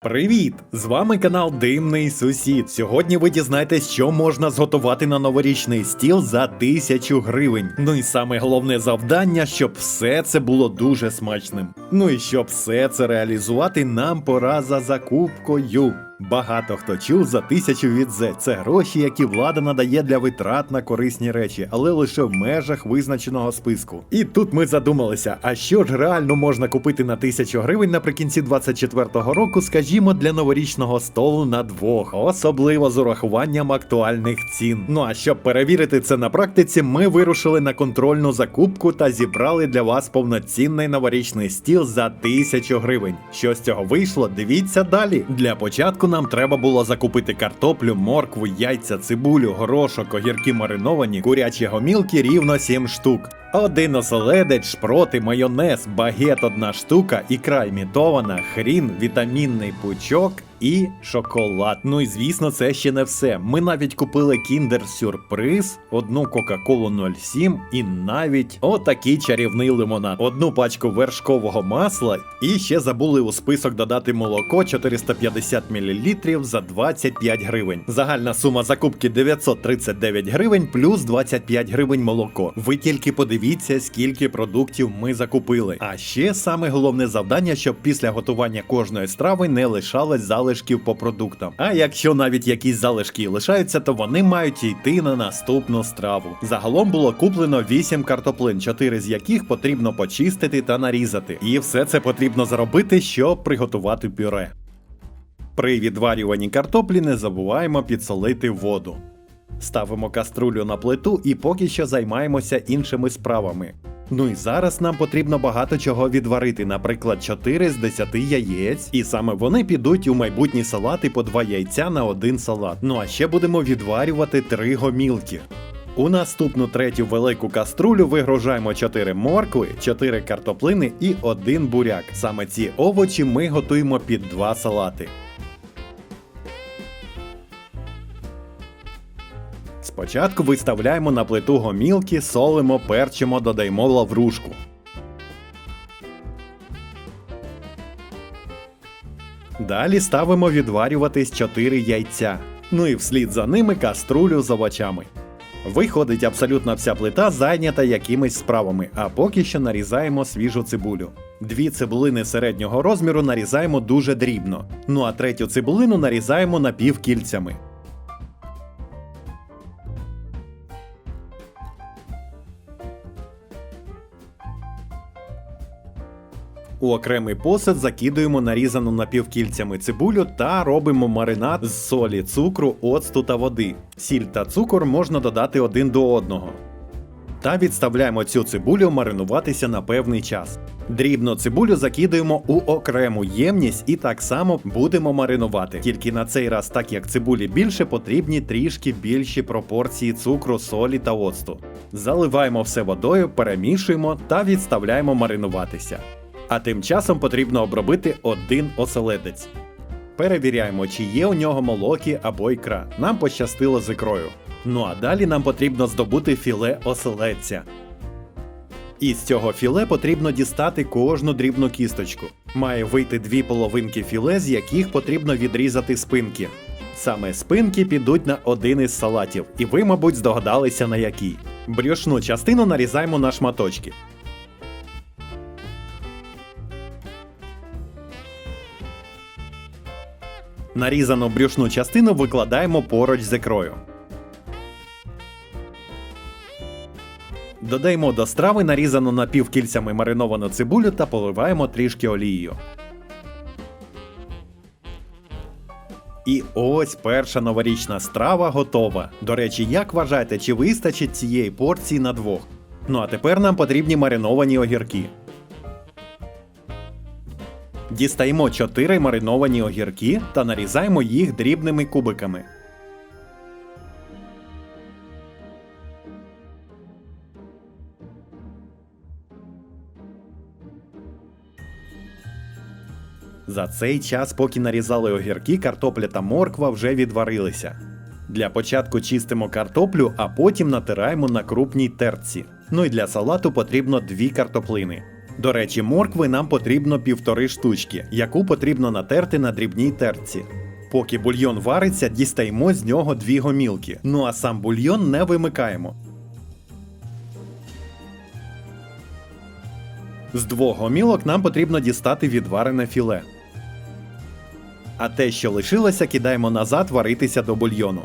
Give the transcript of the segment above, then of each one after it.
Привіт! З вами канал Димний Сусід. Сьогодні ви дізнаєтесь, що можна зготувати на новорічний стіл за тисячу гривень. Ну і саме головне завдання, щоб все це було дуже смачним. Ну і щоб все це реалізувати, нам пора за закупкою. Багато хто чув за тисячу від Зе. Це гроші, які влада надає для витрат на корисні речі, але лише в межах визначеного списку. І тут ми задумалися: а що ж реально можна купити на тисячу гривень наприкінці 24-го року, скажімо, для новорічного столу на двох, особливо з урахуванням актуальних цін. Ну а щоб перевірити це на практиці, ми вирушили на контрольну закупку та зібрали для вас повноцінний новорічний стіл за тисячу гривень. Що з цього вийшло? Дивіться далі. Для початку нам треба було закупити картоплю, моркву, яйця, цибулю, горошок, огірки мариновані, курячі гомілки рівно 7 штук. Один оселедець, шпроти, майонез, багет одна штука, ікра імітована, хрін, вітамінний пучок і шоколад. Ну і звісно, це ще не все. Ми навіть купили кіндер сюрприз, одну Кока-Колу 07 і навіть отакий чарівний лимонад, одну пачку вершкового масла і ще забули у список додати молоко 450 мл за 25 гривень. Загальна сума закупки 939 гривень плюс 25 гривень молоко. Ви тільки подивіться, скільки продуктів ми закупили. А ще саме головне завдання, щоб після готування кожної страви не лишалось залишків по продуктам. А якщо навіть якісь залишки лишаються, то вони мають йти на наступну страву. Загалом було куплено 8 картоплин, 4 з яких потрібно почистити та нарізати. І все це потрібно зробити, щоб приготувати пюре. При відварюванні картоплі не забуваємо підсолити воду. Ставимо каструлю на плиту і поки що займаємося іншими справами. Ну і зараз нам потрібно багато чого відварити, наприклад, 4 з 10 яєць, і саме вони підуть у майбутні салати по 2 яйця на один салат. Ну а ще будемо відварювати 3 гомілки. У наступну третю велику каструлю вигружаємо 4 моркви, 4 картоплини і 1 буряк. Саме ці овочі ми готуємо під 2 салати. Спочатку виставляємо на плиту гомілки, солимо, перчимо, додаємо лаврушку. Далі ставимо відварюватись 4 яйця. Ну і вслід за ними каструлю з овочами. Виходить, абсолютно вся плита зайнята якимись справами, а поки що нарізаємо свіжу цибулю. Дві цибулини середнього розміру нарізаємо дуже дрібно. Ну а третю цибулину нарізаємо напівкільцями. У окремий посуд закидуємо нарізану напівкільцями цибулю та робимо маринад з солі, цукру, оцту та води. Сіль та цукор можна додати один до одного. Та відставляємо цю цибулю маринуватися на певний час. Дрібно цибулю закидуємо у окрему ємність і так само будемо маринувати. Тільки на цей раз, так як цибулі більше, потрібні трішки більші пропорції цукру, солі та оцту. Заливаємо все водою, перемішуємо та відставляємо маринуватися. А тим часом потрібно обробити один оселедець. Перевіряємо, чи є у нього молоки або ікра. Нам пощастило з ікрою. Ну а далі нам потрібно здобути філе оселедця. Із цього філе потрібно дістати кожну дрібну кісточку. Має вийти дві половинки філе, з яких потрібно відрізати спинки. Саме спинки підуть на один із салатів, і ви, мабуть, здогадалися на який. Брюшну частину нарізаємо на шматочки. Нарізану брюшну частину викладаємо поруч з ікрою. Додаємо до страви нарізану напівкільцями мариновану цибулю та поливаємо трішки олією. І ось перша новорічна страва готова. До речі, як вважаєте, чи вистачить цієї порції на двох? Ну а тепер нам потрібні мариновані огірки. Дістаємо 4 мариновані огірки та нарізаємо їх дрібними кубиками. За цей час, поки нарізали огірки, картопля та морква вже відварилися. Для початку чистимо картоплю, а потім натираємо на крупній терці. Ну і для салату потрібно дві картоплини. До речі, моркви нам потрібно півтори штучки, яку потрібно натерти на дрібній терці. Поки бульйон вариться, дістаємо з нього дві гомілки. Ну а сам бульйон не вимикаємо. З двох гомілок нам потрібно дістати відварене філе. А те, що лишилося, кидаємо назад варитися до бульйону.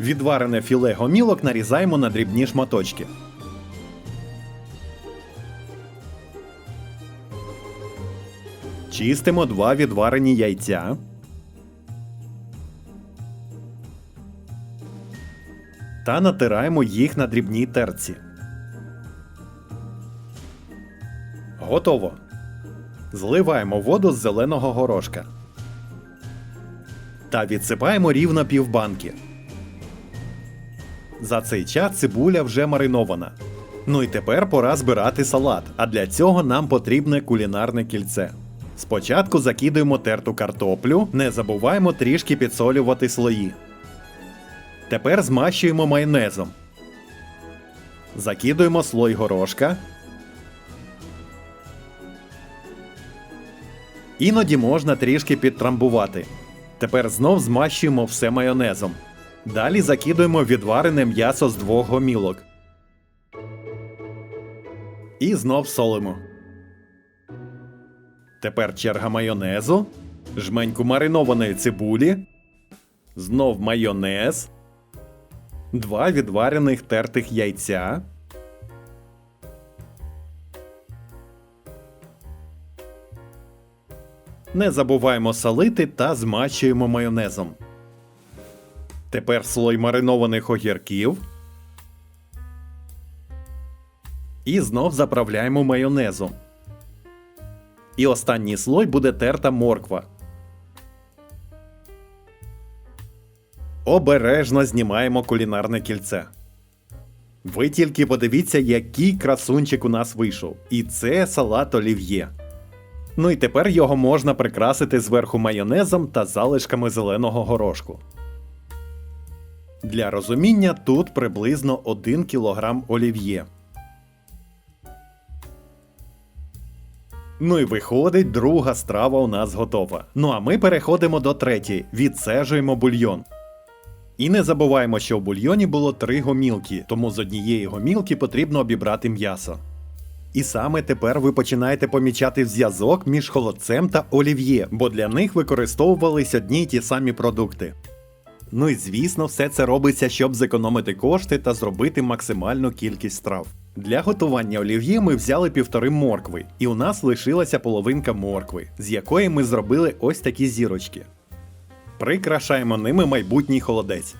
Відварене філе гомілок нарізаємо на дрібні шматочки. Чистимо два відварені яйця. Та натираємо їх на дрібній терці. Готово. Зливаємо воду з зеленого горошка. Та відсипаємо рівно півбанки. За цей час цибуля вже маринована. Ну і тепер пора збирати салат, а для цього нам потрібне кулінарне кільце. Спочатку закидуємо терту картоплю, не забуваємо трішки підсолювати слої. Тепер змащуємо майонезом. Закидуємо слой горошка. Іноді можна трішки підтрамбувати. Тепер знов змащуємо все майонезом. Далі закидуємо відварене м'ясо з двох гомілок. І знов солимо. Тепер черга майонезу, жменьку маринованої цибулі, знов майонез, два відварених тертих яйця. Не забуваємо солити та змащуємо майонезом. Тепер слой маринованих огірків. І знов заправляємо майонезом. І останній слой буде терта морква. Обережно знімаємо кулінарне кільце. Ви тільки подивіться, який красунчик у нас вийшов. І це салат олів'є. Ну і тепер його можна прикрасити зверху майонезом та залишками зеленого горошку. Для розуміння тут приблизно 1 кг олів'є. Ну і виходить, друга страва у нас готова. Ну а ми переходимо до третьої, відсежуємо бульйон. І не забуваємо, що в бульйоні було три гомілки, тому з однієї гомілки потрібно обібрати м'ясо. І саме тепер ви починаєте помічати зв'язок між холодцем та олів'є, бо для них використовувались одні й ті самі продукти. Ну і звісно, все це робиться, щоб зекономити кошти та зробити максимальну кількість страв. Для готування олів'є ми взяли півтори моркви, і у нас лишилася половинка моркви, з якої ми зробили ось такі зірочки. Прикрашаємо ними майбутній холодець.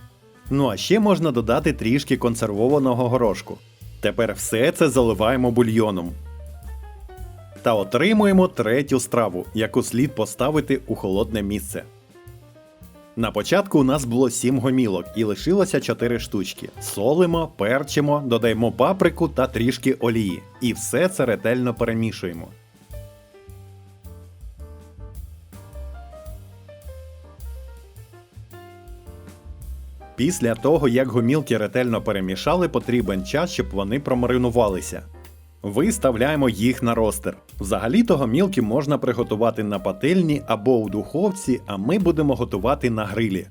Ну а ще можна додати трішки консервованого горошку. Тепер все це заливаємо бульйоном. Та отримуємо третю страву, яку слід поставити у холодне місце. На початку у нас було 7 гомілок і лишилося 4 штучки. Солимо, перчимо, додаємо паприку та трішки олії. І все це ретельно перемішуємо. Після того, як гомілки ретельно перемішали, потрібен час, щоб вони промаринувалися. Виставляємо їх на ростер. Взагалі-то гомілки можна приготувати на пательні або у духовці, а ми будемо готувати на грилі.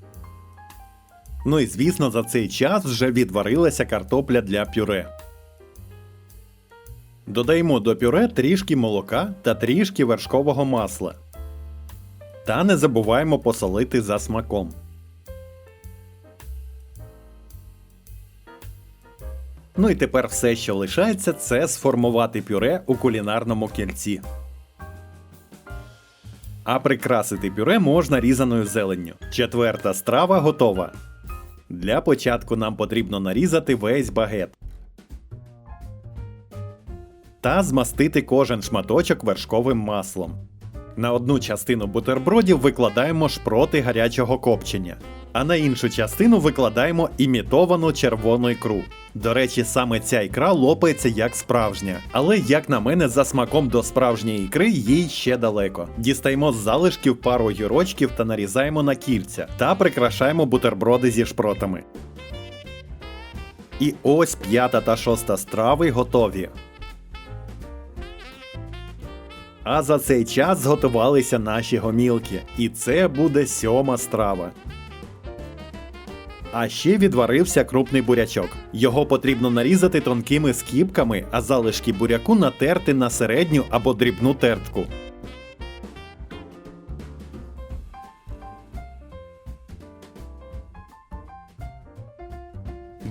Ну і звісно, за цей час вже відварилася картопля для пюре. Додаємо до пюре трішки молока та трішки вершкового масла. Та не забуваємо посолити за смаком. Ну і тепер все, що лишається, це сформувати пюре у кулінарному кільці. А прикрасити пюре можна різаною зеленню. Четверта страва готова. Для початку нам потрібно нарізати весь багет. Та змастити кожен шматочок вершковим маслом. На одну частину бутербродів викладаємо шпроти гарячого копчення, а на іншу частину викладаємо імітовану червону ікру. До речі, саме ця ікра лопається як справжня, але, як на мене, за смаком до справжньої ікри їй ще далеко. Дістаємо з залишків пару огірочків та нарізаємо на кільця та прикрашаємо бутерброди зі шпротами. І ось п'ята та шоста страви готові. А за цей час зготувалися наші гомілки. І це буде сьома страва. А ще відварився крупний бурячок. Його потрібно нарізати тонкими скіпками, а залишки буряку натерти на середню або дрібну тертку.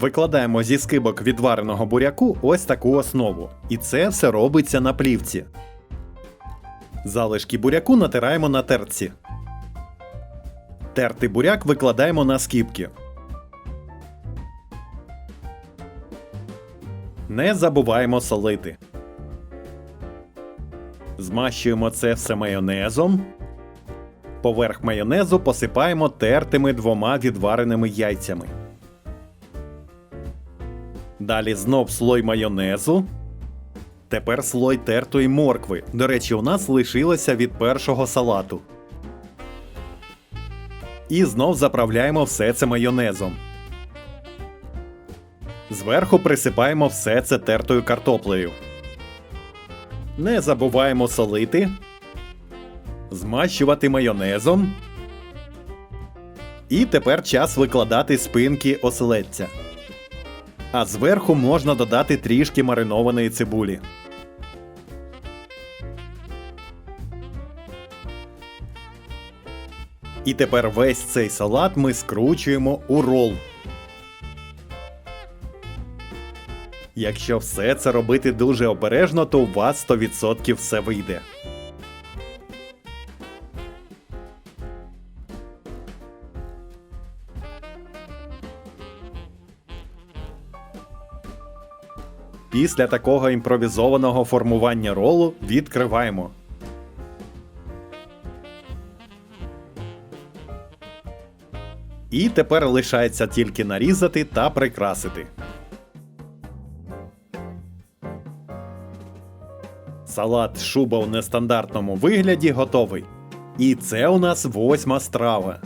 Викладаємо зі скибок відвареного буряку ось таку основу. І це все робиться на плівці. Залишки буряку натираємо на тертці. Тертий буряк викладаємо на скибки. Не забуваємо солити. Змащуємо це все майонезом. Поверх майонезу посипаємо тертими двома відвареними яйцями. Далі знов слой майонезу. Тепер слой тертої моркви. До речі, у нас лишилося від першого салату. І знов заправляємо все це майонезом. Зверху присипаємо все це тертою картоплею. Не забуваємо солити, змащувати майонезом. І тепер час викладати спинки оселедця. А зверху можна додати трішки маринованої цибулі. І тепер весь цей салат ми скручуємо у рол. Якщо все це робити дуже обережно, то у вас 100% все вийде. Після такого імпровізованого формування ролу відкриваємо. І тепер лишається тільки нарізати та прикрасити. Салат шуба у нестандартному вигляді готовий. І це у нас восьма страва.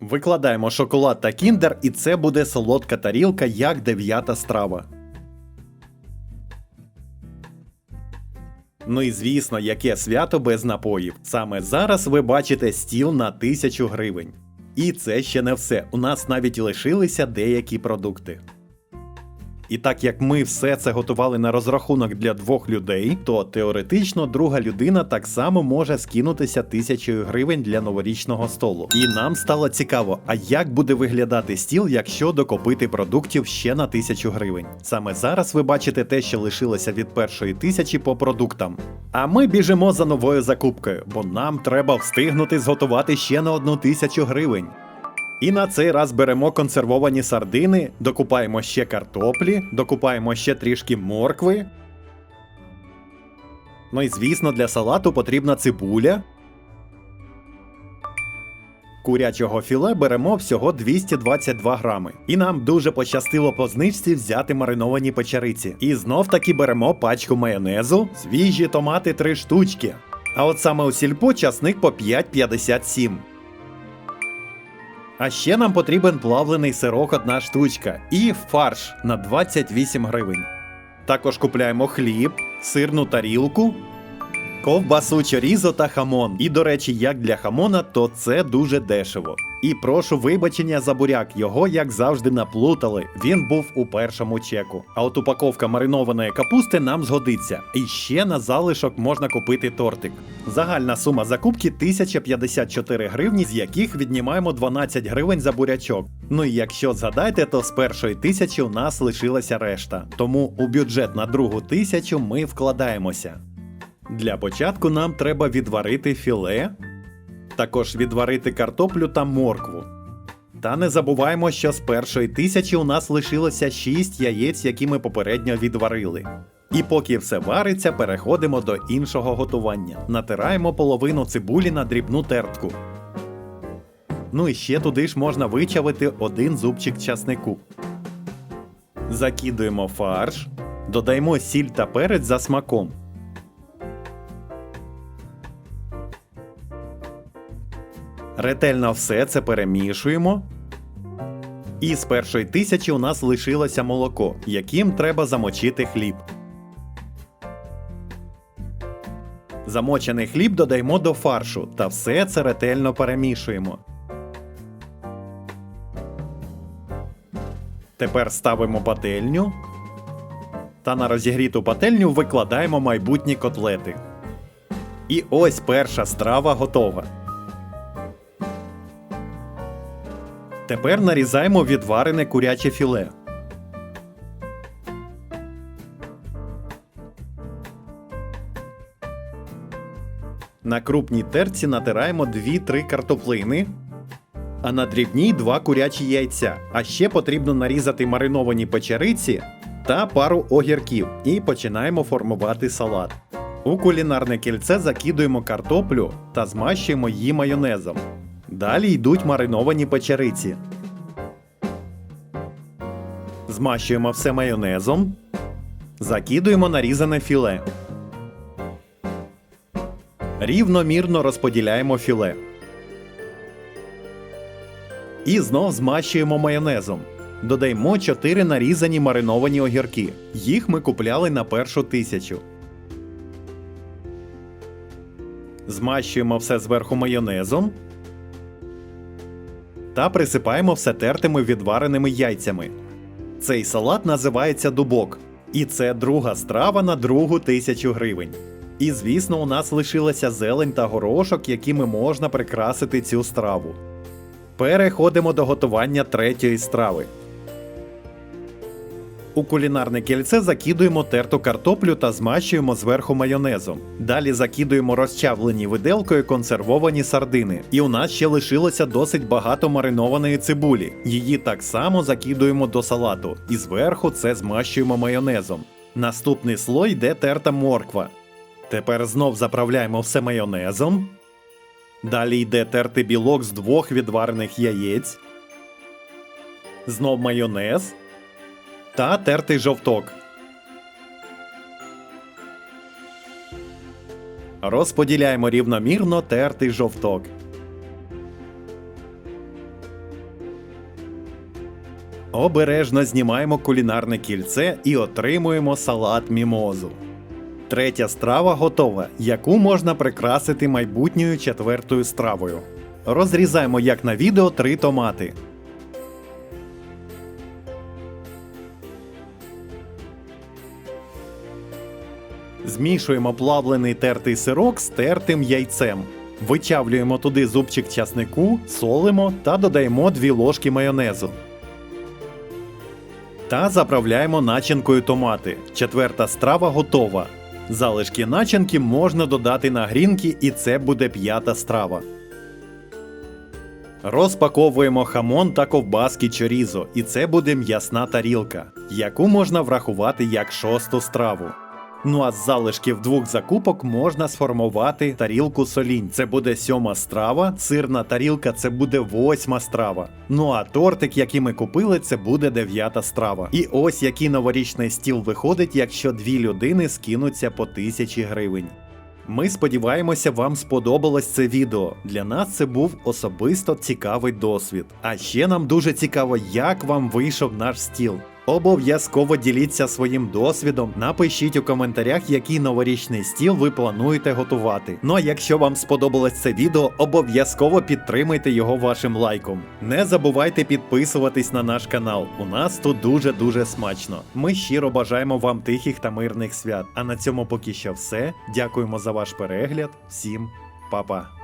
Викладаємо шоколад та кіндер, і це буде солодка тарілка як дев'ята страва. Ну і звісно, яке свято без напоїв. Саме зараз ви бачите стіл на 1000 гривень. І це ще не все. У нас навіть лишилися деякі продукти. І так як ми все це готували на розрахунок для двох людей, то теоретично друга людина так само може скинутися тисячою гривень для новорічного столу. І нам стало цікаво, а як буде виглядати стіл, якщо докопити продуктів ще на тисячу гривень. Саме зараз ви бачите те, що лишилося від першої тисячі по продуктам. А ми біжимо за новою закупкою, бо нам треба встигнути зготувати ще на одну тисячу гривень. І на цей раз беремо консервовані сардини, докупаємо ще картоплі, докупаємо ще трішки моркви. Ну і звісно, для салату потрібна цибуля. Курячого філе беремо всього 222 грами. І нам дуже пощастило по знижці взяти мариновані печериці. І знов таки беремо пачку майонезу, свіжі томати 3 штучки. А от саме у сільпо часник по 5,57. А ще нам потрібен плавлений сирок одна штучка і фарш на 28 гривень. Також купляємо хліб, сирну тарілку, ковбасу чорізо та хамон. І, до речі, як для хамона, то це дуже дешево. І прошу вибачення за буряк, його, як завжди, наплутали. Він був у першому чеку. А от упаковка маринованої капусти нам згодиться. І ще на залишок можна купити тортик. Загальна сума закупки 1054 гривні, з яких віднімаємо 12 гривень за бурячок. Ну і якщо згадаєте, то з першої тисячі у нас лишилася решта. Тому у бюджет на другу тисячу ми вкладаємося. Для початку нам треба відварити філе, також відварити картоплю та моркву. Та не забуваємо, що з першої тисячі у нас лишилося 6 яєць, які ми попередньо відварили. І поки все вариться, переходимо до іншого готування. Натираємо половину цибулі на дрібну тертку. Ну і ще туди ж можна вичавити один зубчик часнику. Закидуємо фарш, додаємо сіль та перець за смаком. Ретельно все це перемішуємо. І з першої тисячі у нас лишилося молоко, яким треба замочити хліб. Замочений хліб додаємо до фаршу та все це ретельно перемішуємо. Тепер ставимо пательню та на розігріту пательню викладаємо майбутні котлети. І ось перша страва готова. Тепер нарізаємо відварене куряче філе. На крупній терці натираємо 2-3 картоплини, а на дрібній 2 курячі яйця. А ще потрібно нарізати мариновані печериці та пару огірків і починаємо формувати салат. У кулінарне кільце закидуємо картоплю та змащуємо її майонезом. Далі йдуть мариновані печериці. Змащуємо все майонезом. Закидуємо нарізане філе. Рівномірно розподіляємо філе. І знов змащуємо майонезом. Додаємо 4 нарізані мариновані огірки. Їх ми купляли на першу тисячу. Змащуємо все зверху майонезом. Та присипаємо все тертими відвареними яйцями. Цей салат називається дубок. І це друга страва на другу тисячу гривень. І звісно, у нас лишилася зелень та горошок, якими можна прикрасити цю страву. Переходимо до готування третьої страви. У кулінарне кільце закидуємо терту картоплю та змащуємо зверху майонезом. Далі закидуємо розчавлені виделкою консервовані сардини. І у нас ще лишилося досить багато маринованої цибулі. Її так само закидуємо до салату. І зверху це змащуємо майонезом. Наступний слой йде терта морква. Тепер знов заправляємо все майонезом. Далі йде тертий білок з двох відварених яєць. Знов майонез та тертий жовток. Розподіляємо рівномірно тертий жовток. Обережно знімаємо кулінарне кільце і отримуємо салат мімозу. Третя страва готова, яку можна прикрасити майбутньою четвертою стравою. Розрізаємо, як на відео, три томати. Змішуємо плавлений тертий сирок з тертим яйцем. Вичавлюємо туди зубчик часнику, солимо та додаємо 2 ложки майонезу. Та заправляємо начинкою томати. Четверта страва готова. Залишки начинки можна додати на грінки, і це буде п'ята страва. Розпаковуємо хамон та ковбаски чорізо, і це буде м'ясна тарілка, яку можна врахувати як шосту страву. Ну а з залишків двох закупок можна сформувати тарілку солінь. Це буде сьома страва, сирна тарілка це буде восьма страва. Ну а тортик, який ми купили, це буде дев'ята страва. І ось який новорічний стіл виходить, якщо дві людини скинуться по тисячі гривень. Ми сподіваємося, вам сподобалось це відео. Для нас це був особисто цікавий досвід. А ще нам дуже цікаво, як вам вийшов наш стіл. Обов'язково діліться своїм досвідом, напишіть у коментарях, який новорічний стіл ви плануєте готувати. Ну а якщо вам сподобалось це відео, обов'язково підтримайте його вашим лайком. Не забувайте підписуватись на наш канал. У нас тут дуже-дуже смачно. Ми щиро бажаємо вам тихих та мирних свят. А на цьому поки що все. Дякуємо за ваш перегляд. Всім па-па.